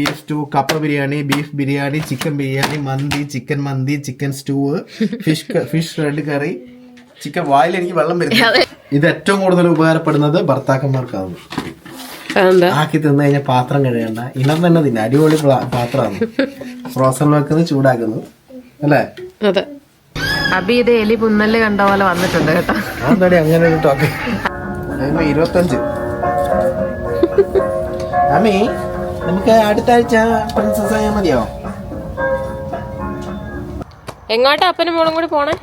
Beef stew കപ്പ biryani beef biryani chicken biryani മന്തി chicken മന്തി chicken stew fish fish red curry chicken വായിൽ എനിക്ക് വെള്ളം വരുന്നു ഇത് ഏറ്റവും കൂടുതൽ ഉപകാരപ്പെടുന്നത് ഭർത്താക്കന്മാർക്കാണ്. ആക്കി തിന്നു കഴിഞ്ഞാൽ പാത്രം കഴിയണ്ട ഇനം തന്നെ തിന്നെ. അടിപൊളി പാത്രമാണ് ഫ്രോസൺ വെക്കുന്നത് ചൂടാക്കുന്നു. അല്ലേ? അബി ഇത് എലി പുന്നൽ കണ്ട പോലെ വന്നിട്ടുണ്ട് കേട്ടോ. അതെന്താടി അങ്ങനെ ഒരു ടോക്ക് ഇരുപത്തഞ്ച്. അമ്മി നമുക്ക് അടുത്ത ആഴ്ച പ്രിൻസസ് ആയാൽ മതിയോ? എങ്ങോട്ടാ അപ്പനും മോളും കൂടി പോണേ?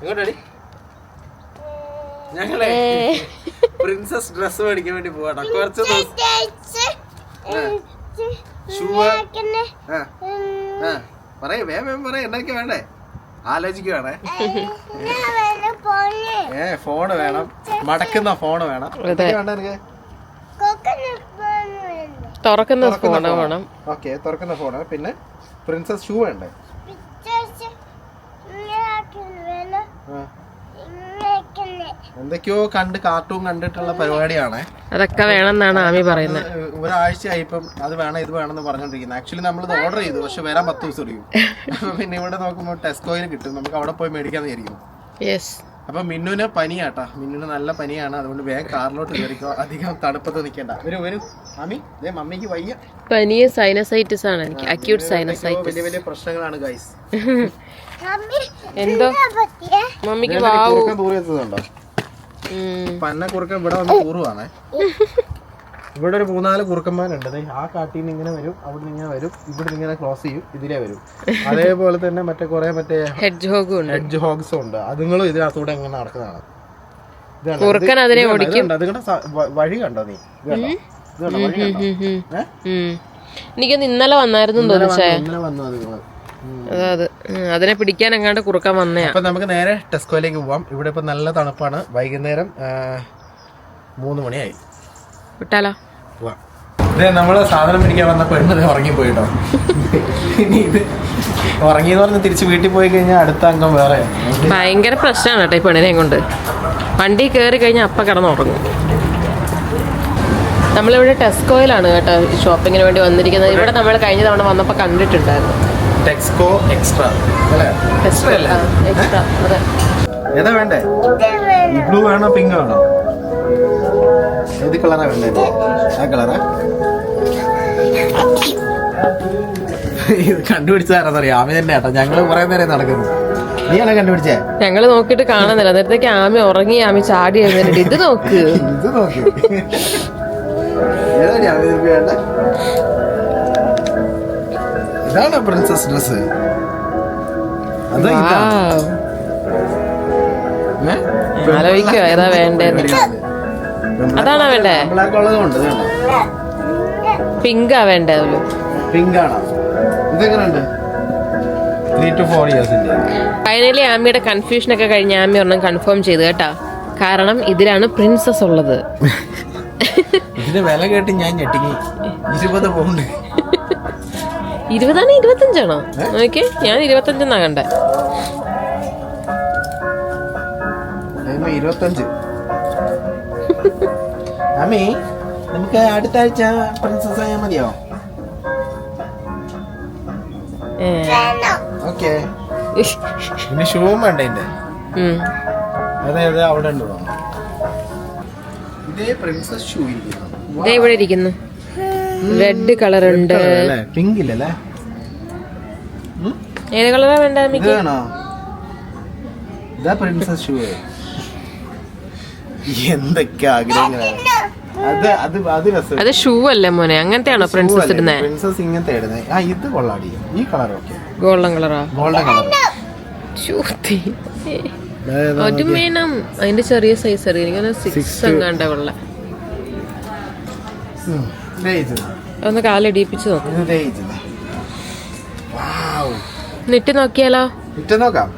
എങ്ങോട്ടടി? ഞങ്ങളെ പ്രിൻസസ് ഡ്രസ് മേടിക്കാൻ വേണ്ടി പോവാട്ടോ കുറച്ച് പറയേ വേഗം വേഗം പറയേ. എന്തൊക്കെ വേണ്ടേ? ആലോചിക്കുവാണേ. ഏ ഫോണ്? വേണം. മടക്കുന്ന ഫോണ് വേണം. വേണ്ട നിനക്ക്? തുറക്കുന്ന ഫോണ വേണം. ഓക്കെ തുറക്കുന്ന ഫോണ്. പിന്നെ പ്രിൻസസ് ഷൂ വേണ്ടേ? ആ. എന്തൊക്കെയോ കണ്ട് കാർട്ടൂൺ കണ്ടിട്ടുള്ള പരിപാടിയാണേ. അതൊക്കെ വേണമെന്നാണ് ആമി പറയുന്നത്. ഒരാഴ്ചയായി ഇപ്പം അത് വേണം ഇത് വേണമെന്ന് പറഞ്ഞോണ്ടിരിക്കുന്നത് ആക്ച്വലി നമ്മൾ ഇത് ഓർഡർ ചെയ്തു പക്ഷെ വരാൻ പത്ത് ദിവസം എടുക്കും. പിന്നെ ഇവിടെ നോക്കുമ്പോൾ ടെസ്കോയിൽ കിട്ടും. നമുക്ക് അവിടെ പോയി മേടിക്കാന്ന് വിചാരിക്കുന്നു. യെസ് അപ്പൊ മിന്നുവിന് പനിയാട്ടാ. മിന്നുവിന് നല്ല പനിയാണ്. അതുകൊണ്ട് വേഗം കാറിലോട്ട് കയറിക്കോ. അധികം തണുപ്പത്ത് നിൽക്കണ്ട. വരൂ വരൂ. മാമി ദേ മമ്മിക്ക് വയ്യ. പനിയ സൈനസൈറ്റിസ് ആണ്. എനിക്ക് അക്യൂട്ട് സൈനസൈറ്റിസ് വലിയ വലിയ പ്രശ്നങ്ങളാണ് ഗൈസ് എന്തോ? മമ്മിക്ക് വാവു. പന്ന കുറുക്കൻ ഇവിടെ വന്ന് തൂറുവാണേ ഇവിടെ ഒരു മൂന്നാൽ കുറുക്കന്മാരുണ്ട്. ആ കാട്ടിൽ നിന്ന് ഇങ്ങനെ വരും അവിടെ നിന്ന് ഇങ്ങനെ വരും ഇവിടെ നിന്ന് ഇങ്ങനെ ക്രോസ് ചെയ്യും ഇതിലേ വരും. അതേപോലെ തന്നെ മറ്റേ കുറെ മറ്റേ ഹെഡ് ഹെഡ്ജ് ഹോഗ്സും ഉണ്ട്. അതുങ്ങളും ഇതിനകത്തൂടെ ഇങ്ങനെ നടക്കുന്നതാണ്. കുറുക്കൻ അതിനെ ഓടിക്കും. വഴി കണ്ടോ നീ. എനിക്കൊന്ന് ഇന്നലെ വന്നായിരുന്നു. ഉം. അതാ അതിനെ പിടിക്കാൻ എങ്ങാണ്ട് കുറുക്കാൻ വന്നേ അപ്പൊ നമുക്ക് നേരെ ടെസ്കോയിലേക്ക് പോവാം. ഇവിടെ ഇപ്പൊ നല്ല തണുപ്പാണ്. വൈകുന്നേരം മൂന്ന് മണിയായി. വിട്ടാലോ? നമ്മൾ സാധനം പിടിക്കാൻ വന്നപ്പോ എണ്ണത് ഉറങ്ങി ഉറങ്ങിപ്പോയിട്ടോ. ഇനി ഇത് ഉറങ്ങി എന്ന് പറഞ്ഞ് തിരിച്ച് വീട്ടിൽ പോയി കഴിഞ്ഞാൽ അടുത്ത അംഗം വേറെ. ഭയങ്കര പ്രശ്നമാണ് കേട്ടോ ഈ പെണ്ണിനെ കൊണ്ട്. വണ്ടി കയറി കഴിഞ്ഞാൽ അപ്പ കിടന്നുറങ്ങും. നമ്മളിവിടെ ടെസ്കോയിലാണ് കേട്ടോ ഷോപ്പിങ്ങിന് വേണ്ടി വന്നിരിക്കുന്നത്. ഇവിടെ നമ്മൾ കഴിഞ്ഞ തവണ വന്നപ്പോൾ കണ്ടിട്ടുണ്ടായിരുന്നു. ടെക്സ്കോ എക്സ്ട്രാ അല്ലേ? എക്സ്ട്രാ അല്ലേ എക്സ്ട്രാ അതെ. ഏതാ വേണ്ടേ? ബ്ലൂ വേണോ പിങ്ക് വേണോ? ഏത് കളറാ വേണ്ടത് ആ കളറാ ഇത് കണ്ടുപിടിച്ചറിയാം ആമി തന്നെ കേട്ടോ ഞങ്ങൾ കുറെ നേരം നടക്കുന്നു. നീയാണോ കണ്ടുപിടിച്ചേ? ഞങ്ങൾ നോക്കിയിട്ട് കാണുന്നില്ല. നേരത്തേക്ക് ആമി ഉറങ്ങി ആമി ചാടി എഴുന്നേറ്റ് ഇത് നോക്ക്. ഇത് നോക്ക്. ഇതാണ് വേണ്ടേ പ്രിൻസസ് ഡ്രസ് ആലോചിക്കോ ഏതാ വേണ്ടേന്ന്. അതാണോ വേണ്ടേ? പിങ്കാ വേണ്ടേ പിങ്ക് ആണോ ഇതെങ്ങനെയുണ്ട്? ഫൈനലി ആമിയുടെ കൺഫ്യൂഷൻ ഒക്കെ കഴിഞ്ഞ ആമി ഒരെണ്ണം കൺഫേം ചെയ്തു കേട്ടാ. കാരണം ഇതിലാണ് പ്രിൻസസ് ഉള്ളത്. ഇതിന്റെ വില കേട്ട് ഞാൻ ഞെട്ടിങ്ങി. ഇരുപത് പൗണ്ട് ഇരുപതാണോ ഇരുപത്തഞ്ചാണോ? നോക്കി ഞാൻ ഇരുപത്തഞ്ചെന്നാ കണ്ടേ. ഇരുപത്തഞ്ച്. അമ്മി നമുക്ക് അടുത്ത ആഴ്ച പ്രിൻസസ് ആയാൽ മതിയോ? ഏ. ഓക്കെ പിന്നെ ഷൂവും വേണ്ട എന്റെ അതെ അതെ അവിടെ ഉണ്ട് ഇതേ പ്രിൻസസ് ഷൂ ഇരിക്കുന്നു. ഇവിടെ ഇരിക്കുന്നു. റെഡ് കളർ ഉണ്ട്. പിങ്ക് ഇല്ലല്ലേ? ഏത് കളറാ വേണ്ട മിക്ക ഇതാ പ്രിൻസസ് ഷൂ എന്തൊക്കെ ആഗ്രഹങ്ങളാണ് അത് അത് അത് രസം. അത് ഷൂ അല്ലേ മോനെ? അങ്ങനത്തെ ആണോ പ്രിൻസസ് ഇടുന്നേ? പ്രിൻസസ് ഇങ്ങനത്തെ ഇടുന്നത് ആ ഇത് കൊള്ളാടി. ഈ കളർ ഓക്കെ ഗോൾഡൻ കളറാ ഗോൾഡൻ കളർ ഒരു വേണം. അതിന്റെ ചെറിയ സൈസ് അറിയാം? സിക്സ് എങ്ങാണ്ട ഉള്ള. ഒന്ന് കാലിടിപ്പിച്ച് നോക്കാം. നിട്ട് നോക്കിയാലോ? ഇട്ട് നോക്കാം.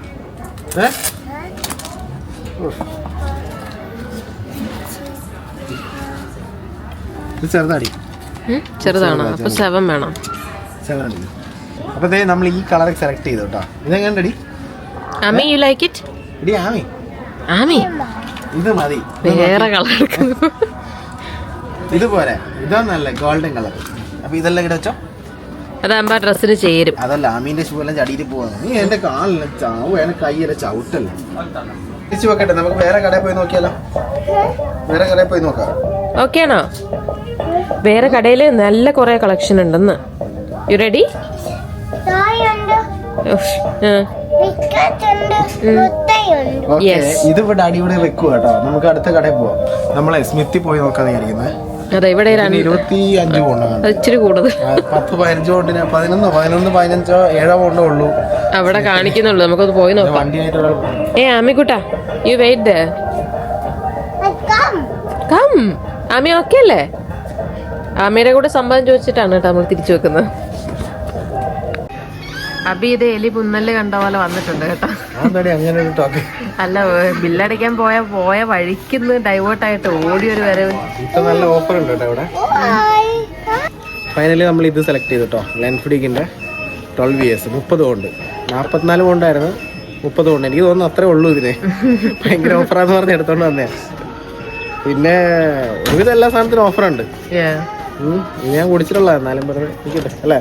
ചെറുതാടി. ചെറുതാണ്? ചെറുതാണോ അപ്പൊ സെവൻ വേണം. ചെറുതാടി അപ്പൊ നമ്മൾ ഈ കളർ സെലക്ട് ചെയ്തു കേട്ടോ. ഇതെങ്ങനെ ആമി യു ലൈക്ക് ഇറ്റ് എടി ആമി. ആമി? ഇത് മതി. വേറെ കളർ ഇതുപോലെ ഇതാ നല്ല ഗോൾഡൻ കളർ അപ്പൊ ഇതെല്ലാം ഇവിടെ വെച്ചോ. അതാകുമ്പോ ഡ്രസ്സിന് ചേരും. അതല്ല ആമീന്റെ ഷൂ എല്ലാം ചടിയിട്ട് പോവാ നീ എന്റെ കാലില്ല ചാവും എന്റെ കൈയിലെ ചവിട്ടല്ല. തിരിച്ചു വെക്കട്ടെ നമുക്ക് വേറെ കടയിൽ പോയി നോക്കിയാലോ? വേറെ കടയിൽ പോയി നോക്കാം. ഓക്കെ ആണോ? വേറെ കടയിൽ നല്ല കുറെ കളക്ഷൻ ഉണ്ടെന്ന്. യു റെഡി ഇതിവിടെ അടിപൊളി വെക്കുക കേട്ടോ. നമുക്ക് അടുത്ത കടയിൽ പോവാം. നമ്മളെ സ്മിത്തി പോയി വിചാരിക്കുന്നത് അതെ ഇവിടെ ഇരുപത്തി അഞ്ച് ഇച്ചിരി കൂടുതൽ. പത്ത് പതിനഞ്ച് കൊണ്ടിന് പതിനൊന്ന് പതിനൊന്ന് പതിനഞ്ചോ ഏഴോ കൊണ്ടോ ഉള്ളൂ. അവിടെ കാണിക്കുന്നുള്ളൂ. നമുക്കത് പോയി നോക്കാം. വണ്ടിയായിട്ട് ഏ ആമിക്കുട്ടാ you wait come. Come Ami okay അല്ലേ? ആമിയുടെ കൂടെ സമ്മതം ചോദിച്ചിട്ടാണ് കേട്ടോ നമ്മൾ തിരിച്ചു വെക്കുന്നത്. അബി ഇത് എലി പുന്നൽ കണ്ട പോലെ വന്നിട്ടുണ്ട് കേട്ടോ. അതെന്താടി അങ്ങനെ ഒരു ടോക്ക് അല്ല ബില്ലടിക്കാൻ പോയ പോയ വഴിക്കുന്ന് ഡൈവേർട്ടായിട്ട് ഓടി ഒരു വരവ്. ഇപ്പൊ നല്ല ഓഫർ ഉണ്ട് കേട്ടോ ഇവിടെ. ഹായ് ഫൈനലി നമ്മൾ ഇത് സെലക്ട് ചെയ്തു ചെയ്തിട്ടോ ലെൻഫിഡിക്കിന്റെ ട്വൽവ് ഇയേഴ്സ് മുപ്പത് കൊണ്ട്. നാൽപ്പത്തിനാല് കൊണ്ടായിരുന്നു. മുപ്പത് കൊണ്ട്. എനിക്ക് തോന്നുന്നു അത്രേ ഉള്ളൂ ഇതിനെ. ഭയങ്കര ഓഫറാന്ന് പറഞ്ഞ് എടുത്തോണ്ട് വന്നേ. പിന്നെ ഒരുവിധം എല്ലാ സാധനത്തിനും ഓഫറുണ്ട് ഞാൻ കുടിച്ചിട്ടുള്ള എന്നാലും പറഞ്ഞ് നിൽക്കട്ടെ അല്ലേ?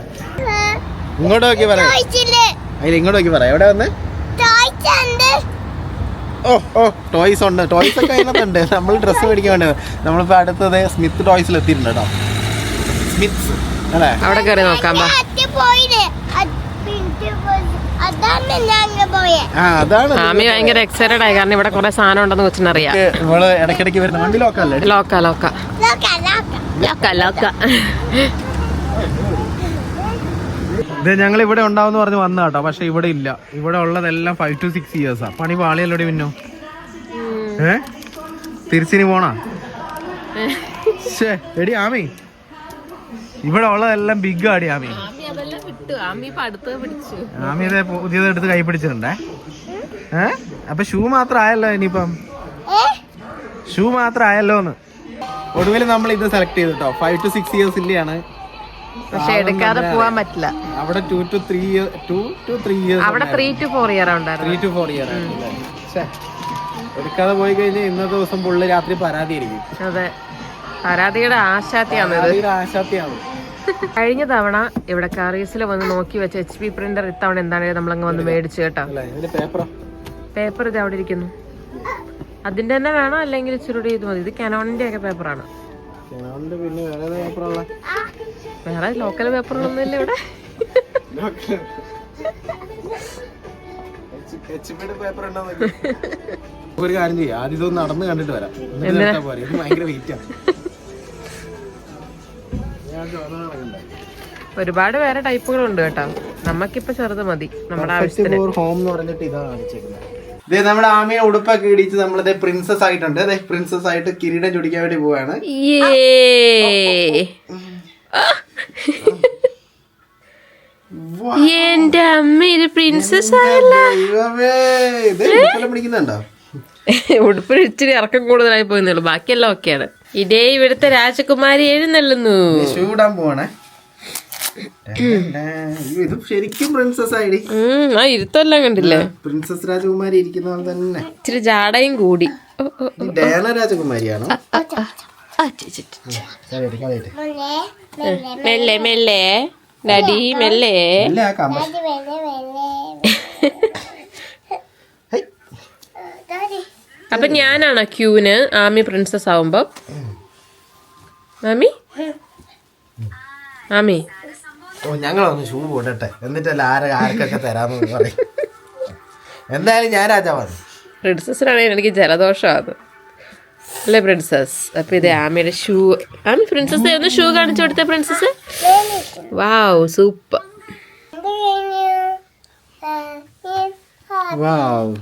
ഇങ്ങോട്ട് നോക്കി പറയാം അതിൽ ഇങ്ങോട്ട് നോക്കി പറയാം എവിടെ വന്ന്? ഓ ഓ ടോയ്സ് ഉണ്ട്. ടോയ്സ് ഒക്കെ അതിനകത്തുണ്ട് നമ്മൾ ഡ്രസ്സ് മേടിക്കാൻ വേണ്ടി നമ്മളിപ്പോൾ അടുത്തത് സ്മിത്ത് ടോയ്സിൽ എത്തിയിട്ടുണ്ട് കേട്ടോ. സ്മിത്ത് അല്ലേ? അവിടെ കയറി നോക്കാം ഭയങ്കര എക്സൈറ്റഡ് ആയി. കാരണം ഇവിടെ കുറെ സാധനം ഉണ്ടെന്ന് കൊച്ചിനറിയാം. ഇടയ്ക്കിടയ്ക്ക് വരുന്ന വണ്ടി ലോക്കല്ലേ ലോക്ക ലോക്ക ലോക്ക ലോക്ക. ഇതേ ഞങ്ങൾ ഇവിടെ ഉണ്ടാവും പറഞ്ഞ് വന്ന കേട്ടോ പക്ഷെ ഇവിടെ ഇല്ല. ഇവിടെ ഉള്ളതെല്ലാം ഫൈവ് ടു സിക്സ് ഇയേഴ്സാ പണി പാളിയല്ലോടി പിന്നോ ഏ? തിരിച്ചിനി പോണാ? എടി ആമി. ഇവിടെ ഉള്ളതെല്ലാം ബിഗ് ആടി ആമി. ആമി അതെല്ലാം വിട്ടു. ആമി ഇപ്പൊ അടുത്ത് പിടിച്ചു. ആമി ഇതേ പുതിയത് എടുത്ത് കൈ പിടിച്ചിട്ടുണ്ടേ. ഏ? അപ്പൊ ഷൂ മാത്രം ആയല്ലോ ഇനിയിപ്പം. ഷൂ മാത്രം ആയല്ലോ എന്ന് ഒടുവിൽ നമ്മൾ ഇത് സെലക്ട് ചെയ്തിട്ടോ ഫൈവ് ടു സിക്സ് ഇയേഴ്സ് ഇല്ലയാണ്. പക്ഷെ എടുക്കാതെ പോവാൻ പറ്റില്ല. അവിടെ two two three two two three years അവിടെ three two four year three two four year എടുക്കാതെ പോയി കഴിഞ്ഞാൽ ഇന്നത്തെ ദിവസം പുള്ളി രാത്രി പരാതിയായിരിക്കും അതെ. പരാതിയുടെ ആശാത്തിയാണ് ആശാത്തിയാണ്. കഴിഞ്ഞ തവണ ഇവിടെ കാറീസിൽ വന്ന് നോക്കി വെച്ച എച്ച് പി പ്രിന്റർ ഇത്തവണ എന്താണെങ്കിലും നമ്മളങ്ങ് വന്ന് മേടിച്ചു കേട്ടോ. പേപ്പർ ഇത് അവിടെ ഇരിക്കുന്നു. അതിന്റെ തന്നെ വേണോ അല്ലെങ്കിൽ ഇച്ചിരി ഇത് മതി? ഇത് കനോണിന്റെ ഒക്കെ പേപ്പറാണ് അതുകൊണ്ട് പിന്നെ വേറെ പേപ്പറുള്ള വേറെ ലോക്കൽ പേപ്പറുകളൊന്നും ഇല്ല ഇവിടെ. ഒരു കാര്യം ചെയ്യാം. ആദ്യം ഇതൊന്ന് നടന്ന് കണ്ടിട്ട് വരാം. ഭയങ്കര വെയിറ്റ് ആണ്? ഒരുപാട് വേറെ ടൈപ്പുകളുണ്ട് കേട്ടോ. നമുക്കിപ്പോ ചെറുത് മതി. നമ്മുടെ ആവശ്യത്തിന്. ഹോം എന്ന് പറഞ്ഞിട്ട് ഇതാ കാണിച്ചേക്കുന്നത് ഇതേ നമ്മുടെ ആമിയെ ഉടുപ്പൊക്കെ ഇടിച്ച് നമ്മളത് പ്രിൻസസ് ആയിട്ടുണ്ട്. അതെ പ്രിൻസസ് ആയിട്ട് കിരീടം ചുടിക്കാൻ വേണ്ടി പോവാണ്. യേ. എന്റെ അമ്മ ഇത് പ്രിൻസസ് പിടിക്കുന്നുണ്ടോ? ഉടുപ്പ് ഇച്ചിരി ഇറക്കം കൂടുതലായി പോയെന്നുള്ളൂ ബാക്കിയെല്ലാം ഓക്കെയാണ്. ഇതേ ഇവിടുത്തെ രാജകുമാരി എഴുന്നള്ളുന്നു. ഷൂടാൻ പോവാണേ. ഇത് ശരിക്കും പ്രിൻസസ് ആയിടി. ഉം, ആ ഇരുത്തെല്ലാം കണ്ടില്ലേ? പ്രിൻസസ് രാജകുമാരി ഇരിക്കുന്ന പോലെ തന്നെ. ഇച്ചിരി ജാടയും കൂടി. ഡയാന രാജകുമാരിയാണോ. മെല്ലെ മെല്ലെ. മെല്ലെ. മെല്ലെ ഡാഡി മെല്ലെ അപ്പൊ ഞാനാണോ ക്യൂവിന് ആമി പ്രിൻസസ് ആവുമ്പോ. ആമി? ആമി. ഓ ഞങ്ങളൊന്ന് ഷൂ പോട്ടെ എന്നിട്ടല്ല ആരെ ആർക്കൊക്കെ തരാമെന്ന് പറയും. എന്തായാലും ഞാൻ രാജാവാണ്. പ്രിൻസസിനാണെങ്കിൽ എനിക്ക് ജലദോഷമാണ്. അല്ലേ പ്രിൻസസ് അപ്പൊ ഇത് ആമിയുടെ ഷൂ. ആമി പ്രിൻസസ് ഒന്ന് ഷൂ കാണിച്ചു കൊടുത്ത പ്രിൻസസ് വാവ് സൂപ്പർ വാവ്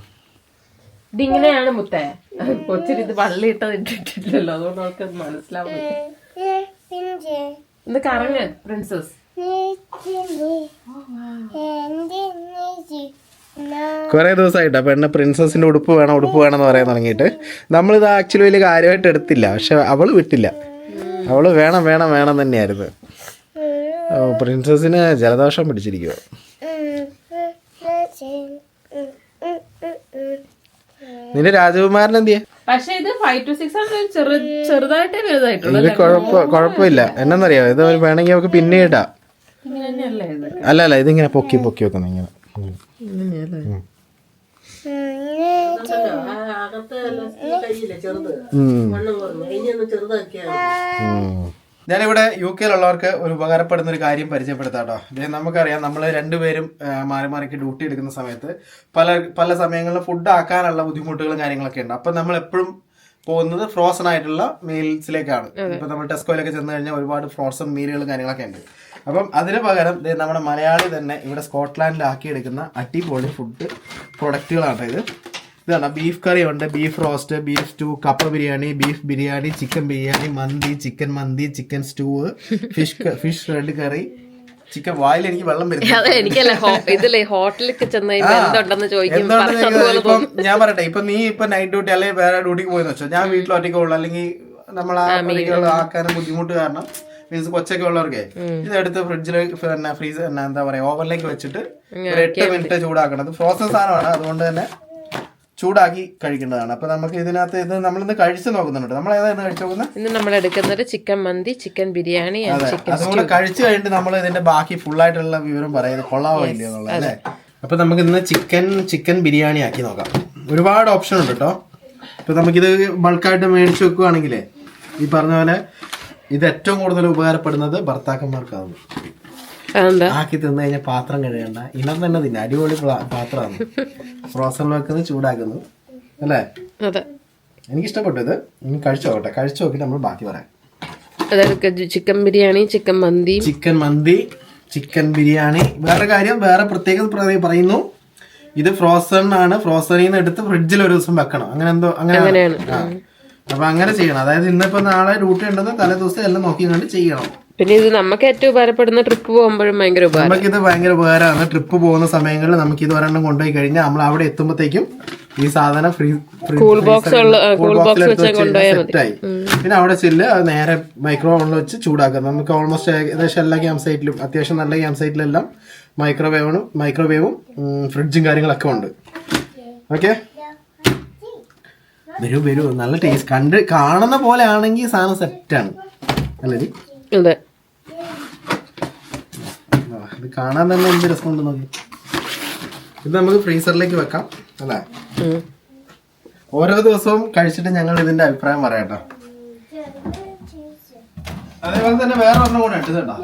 ഇതിങ്ങനെയാണ് മുത്തേ. കൊച്ചിന് ഇത് വള്ളി ഇട്ടത് ഇട്ടിട്ടില്ലല്ലോ അതുകൊണ്ട് അവൾക്ക് അത് മനസ്സിലാവുന്നു ഈ, പിഞ്ച് ഒന്ന് കറങ്ങ് പ്രിൻസസ് ദിവസമായിട്ട് കുറെ ദിവസമായിട്ട് പെണ്ണ് പ്രിൻസസിന്റെ ഉടുപ്പ് വേണം ഉടുപ്പ് വേണം എന്ന് പറയാൻ തുടങ്ങിയിട്ട് നമ്മളിത് ആക്ച്വലി വലിയ കാര്യമായിട്ട് എടുത്തില്ല. പക്ഷെ അവൾ വിട്ടില്ല. അവൾ വേണം വേണം വേണം തന്നെയായിരുന്നു. ഓ പ്രിൻസസിന് ജലദോഷം പിടിച്ചിരിക്കുക നിന്റെ രാജകുമാരൻ എന്തിയെ? പക്ഷെ ഇത് ഫൈവ് ടു സിക്സ് ആണ് ചെറു ചെറുതായിട്ടേ വലുതായിട്ടുള്ളൂ കുഴപ്പമില്ല. എന്നറിയോ? ഇത് വേണമെങ്കിൽ നമുക്ക് പിന്നെ ഇടാം. അല്ല അല്ല ഇതിങ്ങനെ പൊക്കി പൊക്കി വെക്കുന്നു ഇങ്ങനെ. ഞാനിവിടെ യു കെയിലുള്ളവർക്ക് ഒരു ഉപകാരപ്പെടുന്ന ഒരു കാര്യം പരിചയപ്പെടുത്താട്ടോ. കേട്ടോ ഇത് നമുക്കറിയാം നമ്മൾ രണ്ടുപേരും മാറി മാറിക്ക് ഡ്യൂട്ടി എടുക്കുന്ന സമയത്ത് പല പല സമയങ്ങളിൽ ഫുഡ് ആക്കാനുള്ള ബുദ്ധിമുട്ടുകളും കാര്യങ്ങളൊക്കെ ഉണ്ട്. അപ്പം നമ്മൾ എപ്പോഴും പോകുന്നത് ഫ്രോസൺ ആയിട്ടുള്ള മീൽസിലേക്കാണ് ഇപ്പൊ നമ്മൾ ടെസ്കോയിലൊക്കെ ചെന്ന് കഴിഞ്ഞാൽ ഒരുപാട് ഫ്രോസൺ മീലുകളും കാര്യങ്ങളൊക്കെ ഉണ്ട്. അപ്പം അതിന് പകരം നമ്മുടെ മലയാളി തന്നെ ഇവിടെ സ്കോട്ട്ലാൻഡിൽ ആക്കിയെടുക്കുന്ന അടിപൊളി ഫുഡ് പ്രൊഡക്റ്റുകളാണ് ഇത്. ഇതാണ് ബീഫ് കറി ഉണ്ട് ബീഫ് റോസ്റ്റ് ബീഫ് സ്റ്റൂ കപ്പ ബിരിയാണി ബീഫ് ബിരിയാണി ചിക്കൻ ബിരിയാണി മന്തി ചിക്കൻ മന്തി chicken stew fish fish red curry chicken വായിൽ എനിക്ക് വെള്ളം വരുന്നു അതെ എനിക്കല്ല ഇതില്ലേ ഹോട്ടലിലൊക്കെ ചെന്ന് എന്തുണ്ടെന്ന് ചോദിക്കും. ഞാൻ പറയട്ടെ ഇപ്പൊ നീ ഇപ്പൊ നൈറ്റ് ഡ്യൂട്ടി അല്ലെങ്കിൽ വേറെ ഡ്യൂട്ടിക്ക് പോയെന്ന് വെച്ചോ. ഞാൻ വീട്ടിൽ ഒറ്റയ്ക്ക് ഉള്ളു. അല്ലെങ്കിൽ നമ്മൾ ആ ആക്കാനും ബുദ്ധിമുട്ട് കാരണം മീൻസ് കൊച്ചൊക്കെ ഉള്ളവർക്കേ ഇതെടുത്ത് ഫ്രിഡ്ജിൽ പിന്നെ ഫ്രീസർ എന്താ പറയാ ഓവനിലേക്ക് വെച്ചിട്ട് ഒരു എട്ട് മിനിറ്റ് ചൂടാക്കണം. ഫ്രോസൺ സാധനമാണ്. അതുകൊണ്ട് തന്നെ ചൂടാക്കി കഴിക്കേണ്ടതാണ് അപ്പൊ നമുക്ക് ഇതിനകത്ത് ഇത് നമ്മളിന്ന് കഴിച്ചു നോക്കുന്നുണ്ട്. നമ്മൾ ഏതായിരുന്നു കഴിച്ചു നോക്കുന്നത്? ഇന്ന് നമ്മൾ എടുക്കുന്നത് ചിക്കൻ മന്തി ചിക്കൻ ബിരിയാണി അതുകൂടെ കഴിച്ചു കഴിഞ്ഞിട്ട് നമ്മൾ ഇതിന്റെ ബാക്കി ഫുൾ ആയിട്ടുള്ള വിവരം പറയുന്നത് കൊള്ളാവോ ഇല്ലയോ എന്നുള്ളത് അല്ലേ? അപ്പൊ നമുക്ക് ഇന്ന് ചിക്കൻ ചിക്കൻ ബിരിയാണി ആക്കി നോക്കാം. ഒരുപാട് ഓപ്ഷൻ ഉണ്ട് കേട്ടോ ഇപ്പൊ നമുക്കിത് ബൾക്കായിട്ട് മേടിച്ചു വെക്കുവാണെങ്കിലേ ഈ പറഞ്ഞ പോലെ ഇത് ഏറ്റവും കൂടുതൽ ഉപകാരപ്പെടുന്നത് ഭർത്താക്കന്മാർക്കാണ് ആക്കി തിന്നു കഴിഞ്ഞാൽ പാത്രം കഴുകണ്ട. ഇനം തന്നെ തിന്നെ. അടിപൊളി പാത്രമാണ് ഫ്രോസൺ വെക്കുന്നത് ചൂടാക്കുന്നു. അല്ലേ? അതെ. എനിക്ക് ഇഷ്ടപ്പെട്ടു ഇത്. ഇനി കഴിച്ചു നോക്കട്ടെ. കഴിച്ചു നോക്കിയിട്ട് നമ്മൾ ബാക്കി പറയാം. അതായത് ചിക്കൻ ബിരിയാണി ചിക്കൻ മന്തി. ചിക്കൻ മന്തി ചിക്കൻ ബിരിയാണി. വേറെ കാര്യം വേറെ പ്രത്യേകത പ്ര- പറയുന്നു. ഇത് ഫ്രോസൺ ആണ്. ഫ്രോസണിൽ നിന്ന് എടുത്ത് ഫ്രിഡ്ജിൽ ഒരു ദിവസം വെക്കണം. അങ്ങനെ എന്തോ അങ്ങനെ അങ്ങനെയാണ്. അപ്പൊ അങ്ങനെ ചെയ്യണം. അതായത് ഇന്നിപ്പോ നാളെ ഡ്യൂട്ടി ഉണ്ടെന്ന് തലേ ദിവസം എല്ലാം നോക്കി കണ്ട് ചെയ്യണം. പിന്നെ ഇത് നമുക്ക് ഏറ്റവും ഉപകാരപ്പെടുന്ന ട്രിപ്പ് പോകുമ്പോഴും ഭയങ്കര ഉപകാരം. നമുക്കിത് ഭയങ്കര ഉപകാരമാണ്. ട്രിപ്പ് പോകുന്ന സമയങ്ങളിൽ നമുക്ക് ഇത് ഒരെണ്ണം കൊണ്ടുപോയി കഴിഞ്ഞാൽ നമ്മൾ അവിടെ എത്തുമ്പോഴത്തേക്കും ഈ സാധനം free cool box cool box വെച്ച് കൊണ്ടുപോയാൽ മതി. സെറ്റായി പിന്നെ അവിടെ ചെല്ല് അത് നേരെ മൈക്രോ ഓവനിൽ വെച്ച് ചൂടാക്കുക നമുക്ക് ഓൾമോസ്റ്റ് ഏകദേശം എല്ലാ ക്യാമ്പ് സൈറ്റിലും അത്യാവശ്യം നല്ല ക്യാമ്പ് സൈറ്റിലെല്ലാം മൈക്രോവേവും മൈക്രോവേവും ഫ്രിഡ്ജും കാര്യങ്ങളൊക്കെ ഉണ്ട്. ഓക്കെ വരൂ വരൂ. നല്ല ടേസ്റ്റ് കണ്ട് കാണുന്ന പോലെ ആണെങ്കിൽ സാധനം സെറ്റാണ് അല്ലേ? അതെ. ഇത് കാണാൻ തന്നെ എന്ത് രസമുണ്ട് നോക്കി. ഇത് നമുക്ക് ഫ്രീസറിലേക്ക് വെക്കാം അല്ലേ? ഓരോ ദിവസവും കഴിച്ചിട്ട് ഞങ്ങൾ ഇതിന്റെ അഭിപ്രായം പറയാട്ടോ അതേപോലെ തന്നെ വേറെ ഒന്നും കൂടെ ഉണ്ട് കേട്ടോ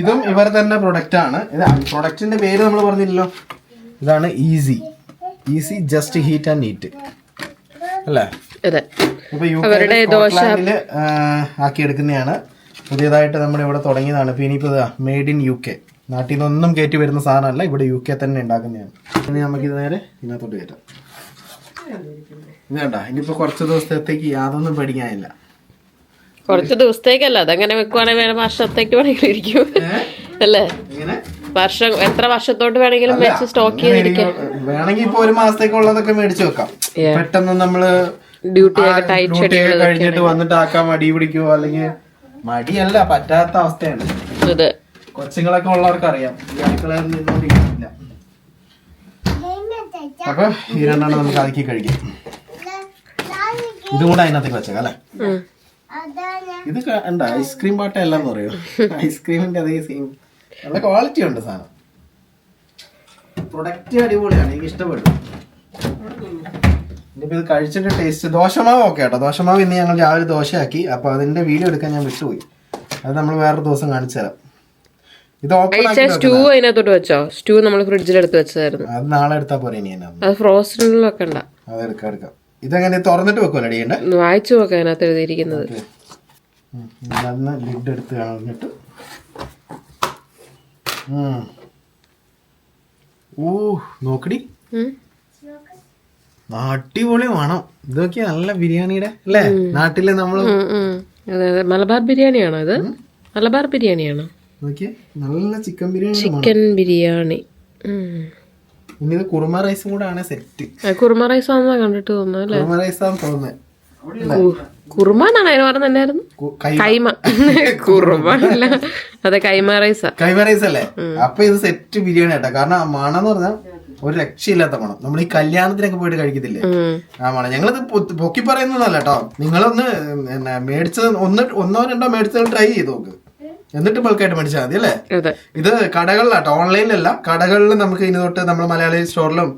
ഇതും ഇവർ തന്നെ പ്രൊഡക്റ്റ് ആണ്. ഇത് പ്രൊഡക്റ്റിന്റെ പേര് നമ്മൾ പറഞ്ഞില്ലല്ലോ. ഇതാണ് easy easy just heat and neat അല്ലേ? അതെ. അവരുടെ ദോശ ആക്കിയെടുക്കുന്നതാണ് പുതിയതായിട്ട് നമ്മുടെ ഇവിടെ തുടങ്ങിയതാണ്. ഇപ്പൊ ഇനിയിപ്പോ മെയ്ഡ് ഇൻ യു കെ നാട്ടിൽ നിന്നൊന്നും കയറ്റി വരുന്ന സാധനമല്ല ഇവിടെ യു കെ തന്നെ ഉണ്ടാക്കുന്നതാണ്. ഇനി നമുക്കിത് നേരെ ഇതിനകത്തോട്ട് കയറ്റാം. ഇത് കണ്ട ഇനിയിപ്പോ കുറച്ച് ദിവസത്തേക്ക് യാതൊന്നും പഠിക്കാനില്ല കുറച്ച് ദിവസത്തേക്കല്ല അതങ്ങനെ വെക്കുവാണെങ്കിൽ വേറെ വർഷത്തേക്ക് വേണമെങ്കിലും ഇരിക്കും. അല്ലേ? ഇങ്ങനെ വർഷം എത്ര വർഷത്തോട്ട് വേണമെങ്കിലും വെച്ച് സ്റ്റോക്ക് ചെയ്തിരിക്കാം. വേണമെങ്കിൽ ഇപ്പൊ ഒരു മാസത്തേക്കുള്ളതൊക്കെ മേടിച്ചു വെക്കാം. പെട്ടെന്ന് നമ്മൾ ഡ്യൂട്ടി ഡ്യൂട്ടി കഴിഞ്ഞിട്ട് വന്നിട്ട് ആക്കാൻ മടി പിടിക്കുവോ അല്ലെങ്കിൽ മടിയല്ല പറ്റാത്ത അവസ്ഥയാണ്. കൊച്ചുങ്ങളൊക്കെ ഉള്ളവർക്ക് അറിയാം. അടുക്കളയിൽ അപ്പൊ ഈ രണ്ടെണ്ണം നമുക്ക് ആക്കി കഴിക്കാം. ഇതും കൂടെ അതിനകത്തേക്ക് വെച്ചേക്കാം അല്ലേ. ഇത് എന്താ ഐസ്ക്രീം പാട്ട എല്ലാം പറയൂ? ഐസ്ക്രീമിന്റെ അതേ സെയിം നല്ല ക്വാളിറ്റി ഉണ്ട് സാധനം. പ്രൊഡക്റ്റ് അടിപൊളിയാണ് എനിക്ക് ഇഷ്ടപ്പെട്ടു. ഇനിയിപ്പോ ഇത് കഴിച്ചിട്ട് ടേസ്റ്റ് ദോശമാവ് ഓക്കെ കേട്ടോ ദോശമാവ് ഇന്ന് ഞങ്ങൾ രാവിലെ ദോശയാക്കി. അപ്പോൾ അതിന്റെ വീഡിയോ എടുക്കാൻ ഞാൻ വിട്ടുപോയി. അത് നമ്മൾ വേറൊരു ദിവസം കാണിച്ചു തരാം. ഇത് ഓപ്പൺ ആക്കി സ്റ്റൂ അതിനകത്തോട്ട് വെച്ചോ? സ്റ്റൂ നമ്മൾ ഫ്രിഡ്ജിൽ എടുത്ത് വെച്ചതായിരുന്നു. അത് നാളെ എടുത്താൽ പോരെ ഇനി എന്നാ അത് ഫ്രോസണിൽ വെക്കണ്ട. അത് എടുക്കാം എടുക്കാം. ഇതെങ്ങനെ തുറന്നിട്ട് വെക്കുമല്ലോ വായിച്ചു നോക്കാം അതിനകത്ത് എഴുതിയിരിക്കുന്നത്. ലിഡ് എടുത്ത് കളഞ്ഞിട്ട് ഊ നോക്കടി. അടിപൊളി മണം ഇതൊക്കെ നല്ല ബിരിയാണിയുടെ അല്ലേ? നാട്ടിലെ. അതെ അതെ. മലബാർ ബിരിയാണിയാണോ ഇത്? മലബാർ ബിരിയാണിയാണോ? നല്ല ചിക്കൻ ബിരിയാണി ചിക്കൻ ബിരിയാണി. ഇനി കുറുമ റൈസും കൂടെ ആണ് സെറ്റ് കുറുമ റൈസ് ആണെന്നാ കണ്ടിട്ട് തോന്നുന്നു അല്ലേ? കുറുമ റൈസ് ആണെന്ന് തോന്നുന്നത്. കുറുമ എന്നാണ് അതിന് പറഞ്ഞ എന്നായിരുന്നു? കൈമ. കുറുമാനല്ല. അതെ കൈമ റൈസാ. കൈമ റൈസ് അല്ലേ? അപ്പൊ ഇത് സെറ്റ് ബിരിയാണി ആട്ടോ കാരണം മണം എന്ന് പറഞ്ഞാൽ ഒരു രക്ഷയില്ലാത്ത മണം. നമ്മൾ ഈ കല്യാണത്തിനൊക്കെ പോയിട്ട് കഴിക്കത്തില്ലേ? ആ മണം. ഞങ്ങളിത് പൊക്കി പറയുന്നതല്ല കേട്ടോ. നിങ്ങളൊന്ന് മേടിച്ചത് ഒന്ന് ഒന്നോ രണ്ടോ മേടിച്ചത് ട്രൈ ചെയ്ത് നോക്ക്. എന്നിട്ട് ബൾക്കായിട്ട് മേടിച്ചാൽ മതി അല്ലേ? ഇത് കടകളിലാട്ടോ. ഓൺലൈനിലല്ല കടകളിൽ നമുക്ക് ഇനി തൊട്ട് നമ്മൾ മലയാളി സ്റ്റോറിലും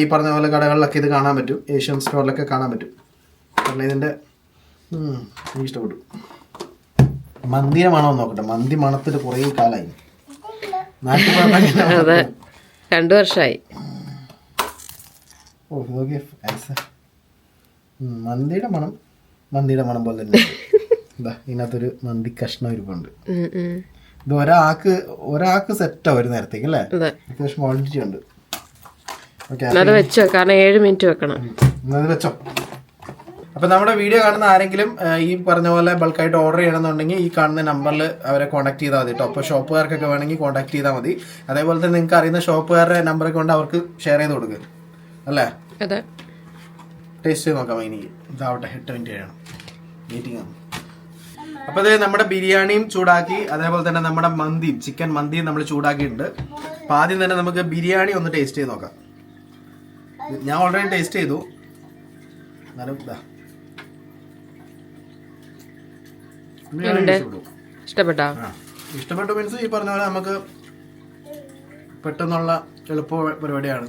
ഈ പറഞ്ഞ പോലെ കടകളിലൊക്കെ ഇത് കാണാൻ പറ്റും. ഏഷ്യൻ സ്റ്റോറിലൊക്കെ കാണാൻ പറ്റും. കാരണം ഇതിന്റെ എനിക്ക് ഇഷ്ടപ്പെട്ടു മന്തിയുടെ മണം നോക്കട്ടെ. മന്തി മണത്തിൽ കുറേ കാലമായി അതെ. രണ്ടു വർഷമായി ഓ മന്തിയുടെ മണം മന്തിയുടെ മണം പോലെ തന്നെ. ഇതാ ഇതിനകത്തൊരു മന്തി കഷ്ണം ഇരിപ്പുണ്ട്. ഇത് ഒരാൾക്ക് ഒരാൾക്ക് സെറ്റാ ഒരു നേരത്തേക്ക് അല്ലേ? അതെ. അത്യാവശ്യം ക്വാണ്ടിറ്റി ഉണ്ട്. ഓക്കെ വെച്ചോ കാരണം ഏഴ് മിനിറ്റ് വെക്കണം. വെച്ചോ. അപ്പൊ നമ്മുടെ വീഡിയോ കാണുന്ന ആരെങ്കിലും ഈ പറഞ്ഞ പോലെ ബൾക്കായിട്ട് ഓർഡർ ചെയ്യണമെന്നുണ്ടെങ്കിൽ ഈ കാണുന്ന നമ്പറിൽ അവരെ കോൺടാക്ട് ചെയ്താൽ മതി കേട്ടോ അപ്പോൾ ഷോപ്പുകാർക്കൊക്കെ വേണമെങ്കിൽ കോൺടാക്ട് ചെയ്താൽ മതി. അതേപോലെ തന്നെ നിങ്ങൾക്ക് അറിയുന്ന ഷോപ്പുകാരുടെ നമ്പറൊക്കെ കൊണ്ട് അവർക്ക് ഷെയർ ചെയ്ത് കൊടുക്കുക അല്ലേ? അതെ. ടേസ്റ്റ് നോക്കാം ഇനി. ഇതാവട്ടെ എട്ട് മിനിറ്റ് കഴിയണം. മീറ്റിംഗ് ആണ്. അപ്പൊ ഇത് നമ്മുടെ ബിരിയാണിയും ചൂടാക്കി അതേപോലെ തന്നെ നമ്മുടെ മന്തിയും ചിക്കൻ മന്തിയും നമ്മൾ ചൂടാക്കിയിട്ടുണ്ട്. അപ്പൊ ആദ്യം തന്നെ നമുക്ക് ബിരിയാണി ഒന്ന് ടേസ്റ്റ് ചെയ്ത് നോക്കാം. ഞാൻ ഓൾറെഡി ടേസ്റ്റ് ചെയ്തു. എന്നാലും ഇതാ ഇഷ്ടപ്പെട്ടു. ഇഷ്ടപ്പെട്ടോ മീൻസ് ഈ പറഞ്ഞ പോലെ നമുക്ക് പെട്ടെന്നുള്ള എളുപ്പ പരിപാടിയാണ്.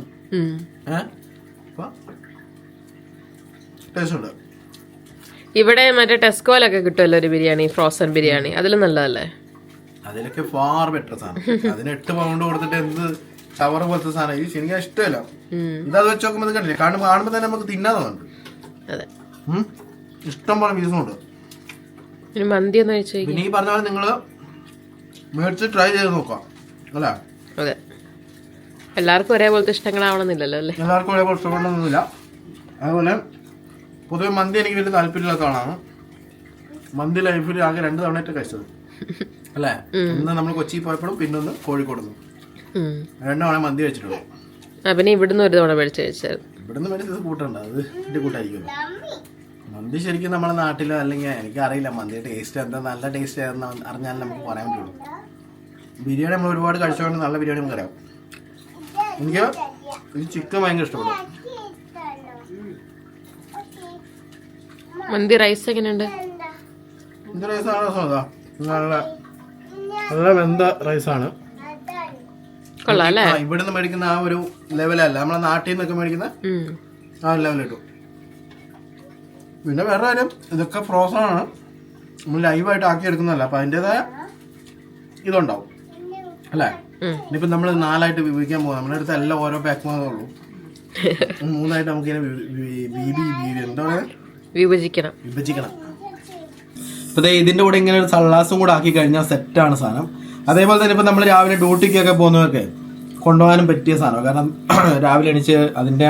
ഇവിടെ മറ്റേ ടെസ്കോലൊക്കെ കിട്ടുമല്ലോ ഒരു ബിരിയാണി ഫ്രോസൺ ബിരിയാണി. അതിലും നല്ലതല്ലേ? അതിലൊക്കെ ഫാർ ബെറ്റർ സാധനം. അതിന് എട്ട് പൗണ്ട് കൊടുത്തിട്ട് എന്ത് ടവർ പോലത്തെ സാധനം. ഇത് ശരിക്കും ഇഷ്ടമല്ല. ഇതത് വെച്ച് നോക്കുമ്പോൾ കണ്ടില്ലേ? കാണുമ്പോൾ കാണുമ്പോൾ തന്നെ നമുക്ക് ഉം. ഇഷ്ടം പോലെ പീസും ഉണ്ട്. ഇനി മന്തി ഒന്ന് കഴിച്ചു പിന്നെ ഈ പറഞ്ഞ പോലെ നിങ്ങൾ മേടിച്ച് ട്രൈ ചെയ്ത് നോക്കാം അല്ലേ? അതെ. എല്ലാവർക്കും ഒരേപോലത്തെ ഇഷ്ടങ്ങളാവണമെന്നില്ലല്ലോ അല്ലേ? എല്ലാവർക്കും ഒരേപോലെ ഇഷ്ടപ്പെടണമെന്നില്ല. അതുപോലെ പൊതുവെ മന്തി എനിക്ക് വലിയ താല്പര്യമില്ലാത്തതാണ് മന്തി ലൈഫിൽ ആകെ രണ്ട് തവണയായിട്ട് കഴിച്ചത്. അല്ലേ? ഒന്ന് നമ്മൾ കൊച്ചി പോയപ്പോഴും പിന്നെ ഒന്ന് കോഴിക്കോടുന്നു. ഉം. രണ്ട് തവണ മന്തി കഴിച്ചിട്ടുള്ളൂ. ആ പിന്നെ ഇവിടുന്ന് ഒരു തവണ മേടിച്ച് കഴിച്ചായിരുന്നു. ഇവിടുന്ന് മേടിച്ചത് കൂട്ടുണ്ട്. അത് എന്റെ കൂട്ടായിരിക്കും മന്തി ശരിക്കും നമ്മുടെ നാട്ടിലോ അല്ലെങ്കിൽ എനിക്കറിയില്ല മന്തി ടേസ്റ്റ് എന്താ നല്ല ടേസ്റ്റ് ഏതെന്ന് അറിഞ്ഞാൽ നമുക്ക് പറയാൻ പറ്റുള്ളൂ. ബിരിയാണി നമ്മൾ ഒരുപാട് കഴിച്ചുകൊണ്ട് നല്ല ബിരിയാണി നമുക്ക് അറിയാം. എനിക്ക് ഈ ചിക്കൻ ഭയങ്കര ഇഷ്ടപ്പെടും മന്തി റൈസ് എങ്ങനെയുണ്ട്? മന്തി റൈസ് സ്വതാ നല്ല നല്ല വെന്ത റൈസാണ് കൊള്ളാം അല്ലേ? ഇവിടുന്ന് മേടിക്കുന്ന ആ ഒരു ലെവലല്ല നമ്മളെ നാട്ടിൽ നിന്നൊക്കെ മേടിക്കുന്ന ആ ലെവലിട്ടു ലെവൽ കിട്ടും പിന്നെ വേറെ കാര്യം ഇതൊക്കെ ഫ്രോസൺ ആണ്. നമ്മൾ ലൈവായിട്ട് ആക്കി എടുക്കുന്നതല്ല. അപ്പൊ അതിന്റെതായ ഇതുണ്ടാവും. അല്ലേ? ഇനിയിപ്പം നമ്മൾ നാലായിട്ട് വിഭജിക്കാൻ പോകാം നമ്മുടെ അടുത്ത് എല്ലാം ഓരോ പാക്ക് മാത്രമേ ഉള്ളൂ. മൂന്നായിട്ട് നമുക്ക് ഇങ്ങനെ വിഭജിക്കണം. വിഭജിക്കണം. ഇപ്പൊ ദേ ഇതിന്റെ കൂടെ ഇങ്ങനെ ഒരു സള്ളാസും കൂടെ ആക്കി കഴിഞ്ഞാൽ സെറ്റ് ആണ് സാധനം. അതേപോലെ തന്നെ ഇപ്പൊ നമ്മൾ രാവിലെ ഡ്യൂട്ടിക്കൊക്കെ പോകുന്നവർക്ക് കൊണ്ടുപോകാനും പറ്റിയ സാധനം കാരണം രാവിലെ എണീച്ച് അതിന്റെ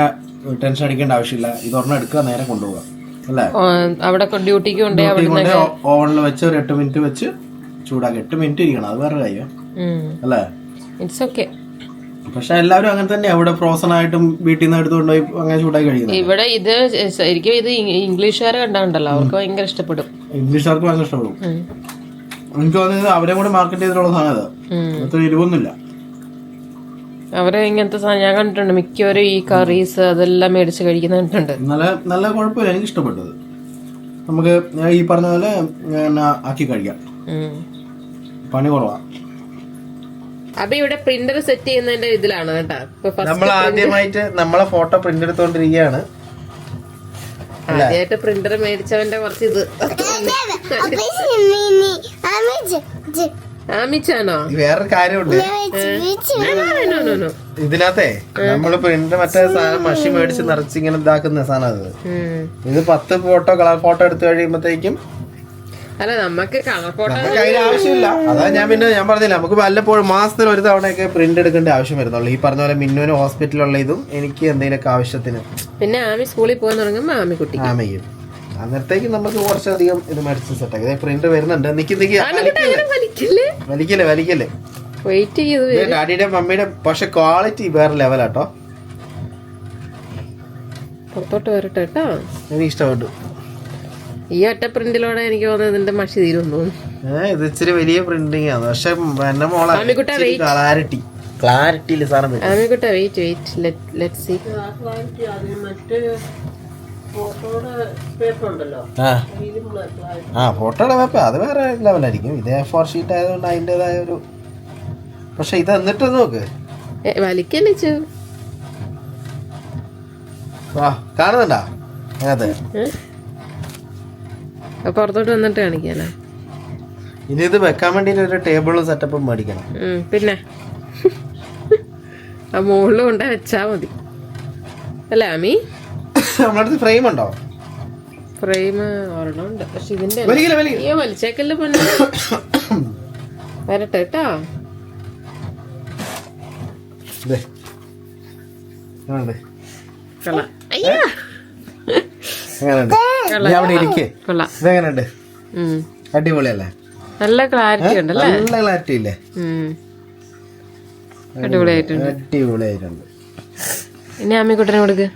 ടെൻഷൻ അടിക്കേണ്ട ആവശ്യമില്ല. ഇതൊരെണ്ണം എടുക്കുക നേരെ കൊണ്ടുപോകാം അവിടെ ഡ്യൂട്ടിക്ക് കൊണ്ടേ അവിടെ ഓവനിൽ വെച്ച് ഒരു എട്ട് മിനിറ്റ് വെച്ച് ചൂടാക്കി. എട്ട് മിനിറ്റ് ഇരിക്കണം അത് വേറെ കാര്യം. അല്ലേ? ഇറ്റ്സ് ഓക്കെ പക്ഷെ എല്ലാവരും അങ്ങനെ തന്നെ അവിടെ ഫ്രോസൺ ആയിട്ടും വീട്ടിൽ നിന്ന് എടുത്തുകൊണ്ട് പോയി അങ്ങനെ ചൂടാക്കി കഴിക്കുന്നത്. ഇവിടെ ഇത് ശരിക്കും ഇത് ഇംഗ്ലീഷുകാർ കണ്ടാണ്ടല്ലോ അവർക്ക് ഭയങ്കര ഇഷ്ടപ്പെടും. ഇംഗ്ലീഷുകാർക്ക് ഭയങ്കര ഇഷ്ടപ്പെടും. എനിക്ക് തോന്നുന്നത് അവരെ കൂടെ മാർക്കറ്റ് ചെയ്തിട്ടുള്ള സാധനം അത്. അത്ര ഇരുവൊന്നുമില്ല അവർ ഇങ്ങനത്തെ സാധനം ഞാൻ കണ്ടിട്ടുണ്ട്. മിക്കവരും ഈ കറീസ് അതെല്ലാം മേടിച്ച് കഴിക്കുന്ന കണ്ടിട്ടുണ്ട്. നല്ല നല്ല കുഴപ്പമില്ല. എനിക്ക് ഇഷ്ടപ്പെട്ടത്. നമുക്ക് ഈ പറഞ്ഞ പോലെ ആക്കി കഴിക്കാം. പണി കുറവാണ് അപ്പൊ ഇവിടെ പ്രിന്റർ സെറ്റ് ചെയ്യുന്നതിന്റെ ഇതിലാണ് കേട്ടോ. നമ്മൾ ആദ്യമായിട്ട് നമ്മളെ ഫോട്ടോ പ്രിന്റ് എടുത്തോണ്ടിരിക്കുകയാണ്. ആദ്യമായിട്ട് പ്രിന്റർ മേടിച്ചവന്റെ കുറച്ച് ഇത് ആമിച്ചാണോ വേറൊരു കാര്യമുണ്ട്. ഇതിനകത്തെ നമ്മൾ പ്രിന്റ് മറ്റേ സാധനം മഷി മേടിച്ച് നിറച്ച് ഇങ്ങനെ ഇതാക്കുന്ന സാധനം അത്. ഇത് പത്ത് ഫോട്ടോ കളർ ഫോട്ടോ എടുത്തു കഴിയുമ്പോഴത്തേക്കും അല്ല നമുക്ക് കളർ ഫോട്ടോ നമുക്ക് അതിന് ആവശ്യമില്ല. അതാ ഞാൻ പിന്നെ ഞാൻ പറഞ്ഞില്ല നമുക്ക് വല്ലപ്പോഴും മാസത്തിൽ ഒരു തവണയൊക്കെ പ്രിന്റ് എടുക്കേണ്ട ആവശ്യം വരുന്നുള്ളൂ. ഈ പറഞ്ഞ പോലെ മിന്നുവിന് ഹോസ്പിറ്റലുള്ള ഇതും എനിക്ക് എന്തെങ്കിലുമൊക്കെ ആവശ്യത്തിന്. പിന്നെ ആമി സ്കൂളിൽ പോകാൻ തുടങ്ങുമ്പോൾ ആമി കുട്ടി ആമയും അന്നേരത്തേക്ക് നമുക്ക് കുറച്ചധികം ഇത് മെഡിസിൻ സെറ്റ് ആക്കി. പ്രിന്റ് വരുന്നുണ്ട്. നിക്ക് നിക്ക്. വലിക്കില്ലേ? വലിക്കല്ലേ വലിക്കല്ലേ? വെയിറ്റ് ചെയ്ത് ഇത് ഡാഡിയുടെ മമ്മിയുടെ പക്ഷെ ക്വാളിറ്റി വേറെ ലെവലാട്ടോ പുറത്തോട്ട് വരട്ടെ കേട്ടോ. എനിക്ക് ഇഷ്ടപ്പെട്ടു. ഈ ഒറ്റ പ്രിന്റിലൂടെ എനിക്ക് തോന്നുന്നത് ഇതിന്റെ മഷി തീരും തോന്നുന്നു ഇത് ഇച്ചിരി വലിയ പ്രിന്റിംഗ് ആണ്. പക്ഷെ എന്റെ മോളെ ക്ലാരിറ്റി. ക്ലാരിറ്റി ഇല്ല സാധനം വരും. വെയിറ്റ് വെയിറ്റ് ലെറ്റ് സി ആ ആ ഫോട്ടോയുടെ പേപ്പർ അത് വേറെ ലെവലായിരിക്കും ഇതേ ഫോർ ഷീറ്റ് ആയതുകൊണ്ട് അതിന്റെതായ ഒരു പക്ഷെ ഇത് എന്നിട്ട് നോക്ക്. വലിക്കല്ലേ ചു വാ കാണുന്നുണ്ടാ? അപ്പൊ പുറത്തോട്ട് വന്നിട്ട് കാണിക്കാനാ ഇനി ഇത് വെക്കാൻ വേണ്ടി ഒരു ടേബിളും സെറ്റപ്പും മേടിക്കണം. പിന്നെ. ആ മുകളിൽ കൊണ്ട വെച്ചാ മതി. അല്ല ആമി നമ്മളടുത്ത് ഫ്രെയിം ഉണ്ടോ? ഫ്രെയിം ഒരെണ്ണം ഉണ്ട്. പക്ഷെ ഇതിന്റെ വലിച്ചേക്കല്ലേ പൊന്നെ. വരട്ടെ കേട്ടോ. ഇതെങ്ങനെയുണ്ട്. അടിപൊളിയല്ലേ? നല്ല ക്ലാരിറ്റി ഉണ്ട് നല്ല ക്ലാരിറ്റി ഇല്ലേ. അടിപൊളിയായിട്ടുണ്ട്. അടിപൊളിയായിട്ടുണ്ട്. ഇനി അമ്മിക്കുട്ടനെ കൊടുക്ക്.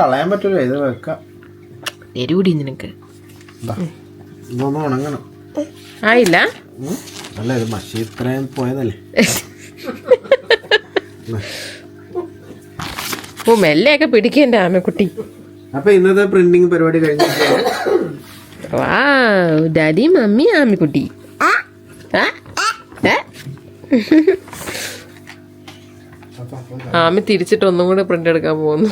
കളയാൻ പറ്റൂല? ഇത് വെക്കാം. നിനക്ക്. ദാ, ഇതൊന്ന് ഉണങ്ങണം. ആയില്ല. അല്ല ഇത് മഷി ഇത്രയും പോയതല്ലേ? ഓ മെല്ലെയൊക്കെ പിടിക്കേണ്ട ആമക്കുട്ടി. അപ്പൊ ഇന്നത്തെ പ്രിന്റിംഗ് പരിപാടി കഴിഞ്ഞു വാ ഡാഡി മമ്മി ആമിക്കുട്ടി? ആമി തിരിച്ചിട്ട് ഒന്നും കൂടെ പ്രിന്റ് എടുക്കാൻ പോകുന്നു.